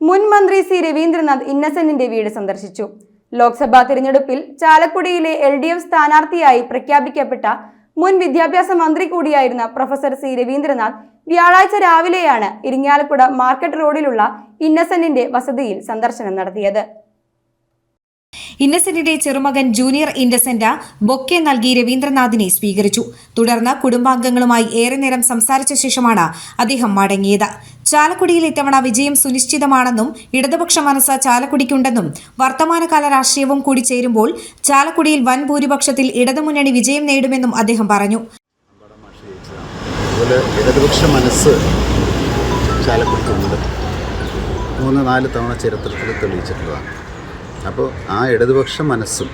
മുൻ മന്ത്രി സി രവീന്ദ്രനാഥ് ഇന്നസെന്റിന്റെ വീട് സന്ദർശിച്ചു. ലോക്സഭാ തിരഞ്ഞെടുപ്പിൽ ചാലക്കുടിയിലെ എൽ ഡി എഫ് സ്ഥാനാർത്ഥിയായി പ്രഖ്യാപിക്കപ്പെട്ട മുൻ വിദ്യാഭ്യാസ മന്ത്രി കൂടിയായിരുന്ന പ്രൊഫസർ സി രവീന്ദ്രനാഥ് വ്യാഴാഴ്ച രാവിലെയാണ് ഇരിങ്ങാലക്കുട മാർക്കറ്റ് റോഡിലുള്ള ഇന്നസെന്റിന്റെ വസതിയിൽ സന്ദർശനം നടത്തിയത്. ഇന്നസെന്റിന്റെ ചെറുമകൻ ജൂനിയർ ഇന്നസെന്റ് ബൊക്കെ നൽകി രവീന്ദ്രനാഥിനെ സ്വീകരിച്ചു. തുടർന്ന് കുടുംബാംഗങ്ങളുമായി ഏറെ നേരം സംസാരിച്ച ശേഷമാണ് അദ്ദേഹം മടങ്ങിയത്. ചാലക്കുടിയിൽ ഇത്തവണ വിജയം സുനിശ്ചിതമാണെന്നും ഇടതുപക്ഷ മനസ്സ് ചാലക്കുടിക്കുണ്ടെന്നും വർത്തമാനകാല രാഷ്ട്രീയവും കൂടി ചേരുമ്പോൾ ചാലക്കുടിയിൽ വൻ ഭൂരിപക്ഷത്തിൽ ഇടതുമുന്നണി വിജയം നേടുമെന്നും അദ്ദേഹം പറഞ്ഞു. ഇടതുപക്ഷ മനസ്സ് ചാലക്കുടിക്കുണ്ട് മൂന്ന് നാല് തവണ ചരിത്രത്തിൽ തെളിയിച്ചിട്ടുള്ളതാണ്. അപ്പോൾ ആ ഇടതുപക്ഷ മനസ്സും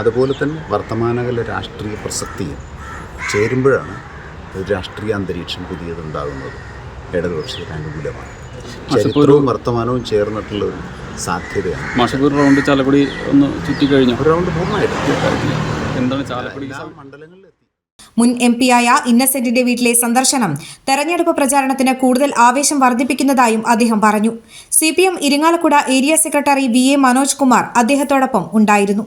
അതുപോലെ തന്നെ വർത്തമാനകാല രാഷ്ട്രീയ പ്രസക്തിയും ചേരുമ്പോഴാണ് ഒരു രാഷ്ട്രീയ അന്തരീക്ഷം പുതിയതുണ്ടാകുന്നത്. ഇടതുപക്ഷത്തിന് അനുകൂലമാണ്. ചരിത്രവും വർത്തമാനവും ചേർന്നിട്ടുള്ള ഒരു സാധ്യതയാണ്. മാഷക്ക് റൗണ്ട് ചാലക്കുടി ഒന്ന് ചുറ്റി കഴിഞ്ഞു ഒരു റൗണ്ട് പൂർണമായിട്ട്. എന്താണ് ചാലക്കുടി മണ്ഡലങ്ങളിൽ മുൻ എം ആയ ഇന്നസെന്റിന്റെ വീട്ടിലെ സന്ദർശനം തെരഞ്ഞെടുപ്പ് പ്രചാരണത്തിന് കൂടുതൽ ആവേശം വർദ്ധിപ്പിക്കുന്നതായും അദ്ദേഹം പറഞ്ഞു. C P M Irinjalakuda area secretary V A Manoj Kumar അദ്ദേഹത്തോടൊപ്പം ഉണ്ടായിരുന്നു.